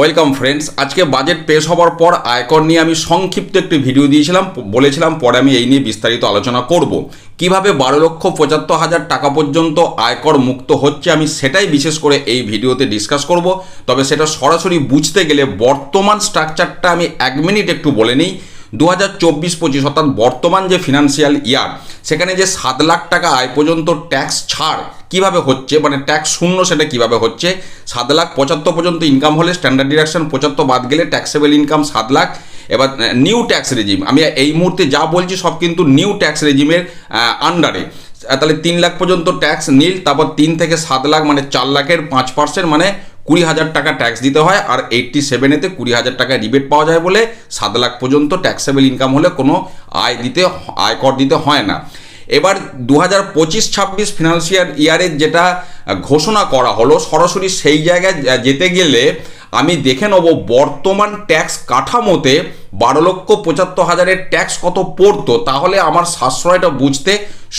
Welcome friends আজকে budget পেশ হওয়ার পর আয়কর নিয়ে আমি সংক্ষিপ্ত একটি ভিডিও দিয়েছিলাম, বলেছিলাম, পরে আমি এই নিয়ে বিস্তারিত আলোচনা করব। কীভাবে বারো লক্ষ পঁচাত্তর হাজার টাকা পর্যন্ত আয়কর মুক্ত হচ্ছে আমি সেটাই বিশেষ করে এই ভিডিওতে ডিসকাস করব। তবে সেটা সরাসরি বুঝতে গেলে বর্তমান স্ট্রাকচারটা আমি এক মিনিট একটু বলে নিই। দু হাজার চব্বিশ পঁচিশ, অর্থাৎ বর্তমান যে ফিনান্সিয়াল ইয়ার সেখানে যে সাত লাখ টাকা আয় পর্যন্ত ট্যাক্স ছাড় কীভাবে হচ্ছে মানে ট্যাক্স শূন্য সেটা কীভাবে হচ্ছে, সাত লাখ পঁচাত্তর পর্যন্ত ইনকাম হলে স্ট্যান্ডার্ড ডিডাকশন পঁচাত্তর বাদ গেলে ট্যাক্সেবল ইনকাম সাত লাখ, এবার নিউ ট্যাক্স রেজিম আমি এই মুহূর্তে যা বলছি সব কিন্তু নিউ ট্যাক্স রেজিমের আন্ডারে তাহলে তিন লাখ পর্যন্ত ট্যাক্স নীল, তারপর তিন থেকে সাত লাখ মানে চার লাখের পাঁচ পার্সেন্ট মানে কুড়ি হাজার টাকা ট্যাক্স দিতে হয় আর এইটটি সেভেনেতে কুড়ি হাজার টাকা রিবেট পাওয়া যায় বলে সাত লাখ পর্যন্ত ট্যাক্সেবল ইনকাম হলে কোনো আয় দিতে, আয়কর দিতে হয় না। এবার দু হাজার পঁচিশ ছাব্বিশ ফিনান্সিয়াল ইয়ারের যেটা ঘোষণা করা হলো, সরাসরি সেই জায়গায় যেতে গেলে আমি দেখে নেব বর্তমান ট্যাক্স কাঠামোতে বারো লক্ষ পঁচাত্তর হাজারের ট্যাক্স কত পড়তো, তাহলে আমার সাশ্রয়টা বুঝতে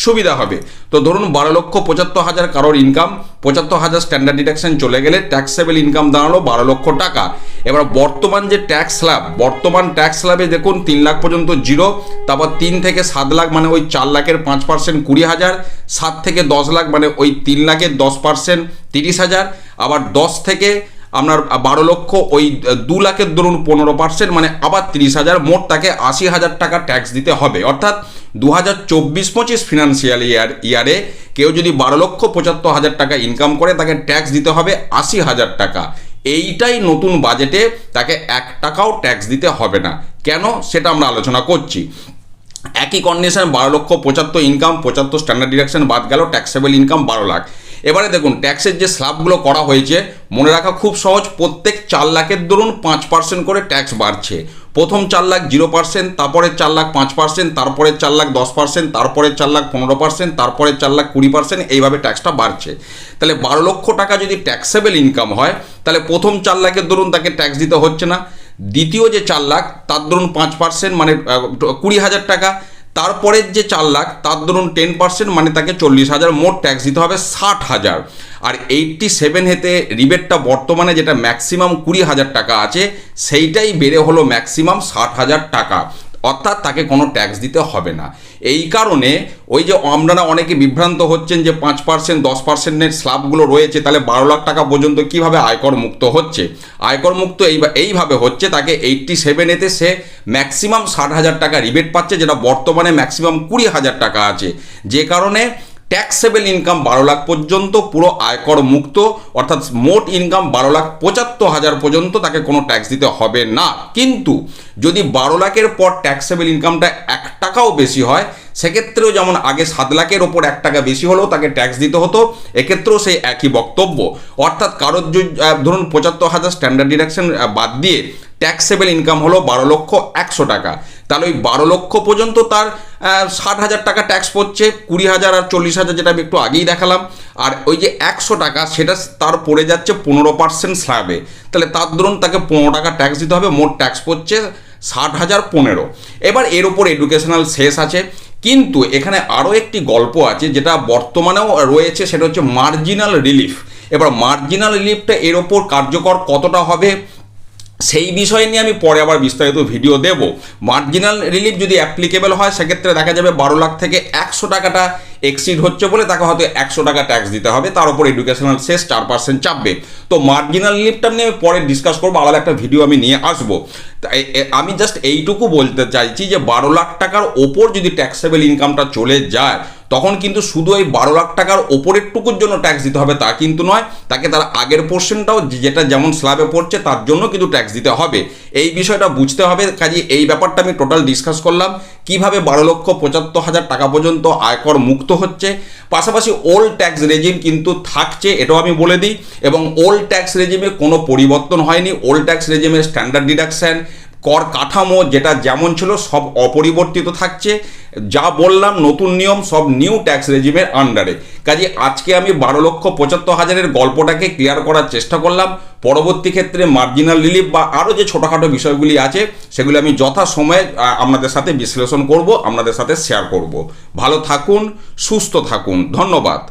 সুবিধা হবে। তো ধরুন বারো লক্ষ পঁচাত্তর হাজার কারোর ইনকাম পঁচাত্তর হাজার স্ট্যান্ডার্ড ডিডাকশন চলে গেলে ট্যাক্সেবল ইনকাম দাঁড়াল বারো লক্ষ টাকা। এবার বর্তমান যে ট্যাক্স স্ল্যাব বর্তমান ট্যাক্স স্ল্যাবে দেখুন তিন লাখ পর্যন্ত জিরো তারপর তিন থেকে সাত লাখ মানে ওই চার লাখের পাঁচ পার্সেন্ট কুড়ি হাজার, সাত থেকে দশ লাখ মানে ওই তিন লাখের দশ পার্সেন্ট তিরিশ হাজার, আবার দশ থেকে আপনার বারো লক্ষ ওই দু লাখের ধরুন পনেরো পার্সেন্ট মানে আবার তিরিশ হাজার, মোট তাকে আশি হাজার টাকা ট্যাক্স দিতে হবে। অর্থাৎ দু হাজার চব্বিশ পঁচিশ ফিনান্সিয়াল ইয়ার ইয়ারে কেউ যদি বারো লক্ষ পঁচাত্তর হাজার টাকা ইনকাম করে, তাকে ট্যাক্স দিতে হবে আশি হাজার টাকা। এইটাই নতুন বাজেটে তাকে এক টাকাও ট্যাক্স দিতে হবে না। কেন? সেটা আমরা আলোচনা করছি। একই কন্ডিশন বারো লক্ষ পঁচাত্তর ইনকাম পঁচাত্তর স্ট্যান্ডার্ড ডিডাকশন বাদ গেল ট্যাক্সেবল ইনকাম বারো লাখ। এবারে দেখুন ট্যাক্সের যে স্ল্যাবগুলো করা হয়েছে, মনে রাখা খুব সহজ, প্রত্যেক চার লাখের দরুন পাঁচ পার্সেন্ট করে ট্যাক্স বাড়ছে। প্রথম চার লাখ জিরো পার্সেন্ট তারপরে চার লাখ পাঁচ পার্সেন্ট তারপরে চার লাখ দশ পার্সেন্ট তারপরে চার লাখ পনেরো পার্সেন্ট তারপরে চার লাখ কুড়ি পার্সেন্ট এইভাবে ট্যাক্সটা বাড়ছে। তাহলে বারো লক্ষ টাকা যদি ট্যাক্সেবল ইনকাম হয়, তাহলে প্রথম চার লাখের দরুন তাকে ট্যাক্স দিতে হচ্ছে না। দ্বিতীয় যে চার লাখ, তার ধরুন পাঁচ পার্সেন্ট মানে কুড়ি হাজার টাকা তারপরের যে চার লাখ, তার ধরুন টেন পার্সেন্ট মানে তাকে চল্লিশ হাজার, মোট ট্যাক্স দিতে হবে ষাট হাজার। আর এইটটি সেভেন হেতে রিবেটটা বর্তমানে যেটা ম্যাক্সিমাম কুড়ি হাজার টাকা আছে, সেইটাই বেড়ে হলো ম্যাক্সিমাম ষাট হাজার টাকা। অর্থাৎ তাকে কোনো ট্যাক্স দিতে হবে না। এই কারণে ওই যে আপনারা অনেকে বিভ্রান্ত হচ্ছেন যে পাঁচ পার্সেন্ট দশ পার্সেন্টের স্ল্যাবগুলো রয়েছে, তাহলে বারো লাখ টাকা পর্যন্ত কীভাবে আয়কর মুক্ত হচ্ছে? আয়কর মুক্ত এই এইভাবে হচ্ছে, তাকে এইটটি সেভেন এতে সে ম্যাক্সিমাম ষাট হাজার টাকা রিবেট পাচ্ছে, যেটা বর্তমানে ম্যাক্সিমাম কুড়ি হাজার টাকা আছে। যে কারণে ট্যাক্সেবল ইনকাম বারো লাখ পর্যন্ত, পুরো আয়কর মুক্ত, অর্থাৎ মোট ইনকাম বারো লাখ পঁচাত্তর হাজার পর্যন্ত তাকে কোনো ট্যাক্স দিতে হবে না। কিন্তু যদি বারো লাখের পর ট্যাক্সেবল ইনকামটা এক টাকাও বেশি হয়, সেক্ষেত্রেও যেমন আগে সাত লাখের ওপর এক টাকা বেশি হলেও তাকে ট্যাক্স দিতে হতো, এক্ষেত্রেও সেই একই বক্তব্য। অর্থাৎ কারোর ধরুন পঁচাত্তর হাজার স্ট্যান্ডার্ড ডিডাকশন বাদ দিয়ে ট্যাক্সেবল ইনকাম হলো বারো লক্ষ একশো টাকা। তাহলে ওই বারো লক্ষ পর্যন্ত তার ষাট হাজার টাকা ট্যাক্স পড়ছে, কুড়ি হাজার আর চল্লিশ হাজার যেটা আমি একটু আগেই দেখালাম। আর ওই যে একশো টাকা সেটা তার পড়ে যাচ্ছে পনেরো পার্সেন্ট স্ল্যাবে তাহলে তার ধরুন তাকে পনেরো টাকা ট্যাক্স দিতে হবে, মোট ট্যাক্স পড়ছে ষাট হাজার পনেরো। এবার এর ওপর এডুকেশনাল শেষ আছে। কিন্তু এখানে আরও একটি গল্প আছে যেটা বর্তমানেও রয়েছে, সেটা হচ্ছে মার্জিনাল রিলিফ এবার মার্জিনাল রিলিফটা এর ওপর কার্যকর কতটা হবে? সেই বিষয় নিয়ে আমি পরে আবার বিস্তারিত ভিডিও দেব। মার্জিনাল রিলিফ যদি অ্যাপ্লিকেবল হয়, সেক্ষেত্রে দেখা যাবে বারো লাখ থেকে একশো টাকাটা এক্সিড হচ্ছে বলে তাকে হয়তো একশো টাকা ট্যাক্স দিতে হবে। তার উপর এডুকেশনাল শেষ চার পার্সেন্ট চাপবে। তো মার্জিনাল রিলিফটা নিয়ে আমি পরে ডিসকাস করব, আলাদা একটা ভিডিও আমি নিয়ে আসব। আমি জাস্ট এইটুকু বলতে চাইছি যে, বারো লাখ টাকার ওপর যদি ট্যাক্সেবল ইনকামটা চলে যায় তখন কিন্তু শুধু ওই বারো লাখ টাকার ওপরের টুকুর জন্য ট্যাক্স দিতে হবে তা কিন্তু নয়, তাকে তার আগের পোর্শনটাও যেটা যেমন স্ল্যাবে পড়ছে তার জন্য কিন্তু ট্যাক্স দিতে হবে। এই বিষয়টা বুঝতে হবে, কাজে এই ব্যাপারটা আমি টোটাল ডিসকাস করলাম। কীভাবে বারো লক্ষ পঁচাত্তর হাজার টাকা পর্যন্ত আয়কর মুক্ত হচ্ছে। পাশাপাশি ওল্ড ট্যাক্স রেজিম কিন্তু থাকছে, এটাও আমি বলে দিই। এবং ওল্ড ট্যাক্স রেজিমে কোনো পরিবর্তন হয়নি। ওল্ড ট্যাক্স রেজিমের স্ট্যান্ডার্ড ডিডাকশন কর কাঠামো যেটা যেমন ছিল সব অপরিবর্তিত থাকছে। যা বললাম, নতুন নিয়ম, সব নিউ ট্যাক্স রেজিমের আন্ডারে কাজে আজকে আমি বারো লক্ষ পঁচাত্তর হাজারের গল্পটাকে ক্লিয়ার করার চেষ্টা করলাম। পরবর্তী ক্ষেত্রে মার্জিনাল রিলিফ বা আরও যে ছোটোখাটো বিষয়গুলি আছে, সেগুলি আমি যথাসময়ে আপনাদের সাথে বিশ্লেষণ করব, আপনাদের সাথে শেয়ার করব। ভালো থাকুন, সুস্থ থাকুন। ধন্যবাদ।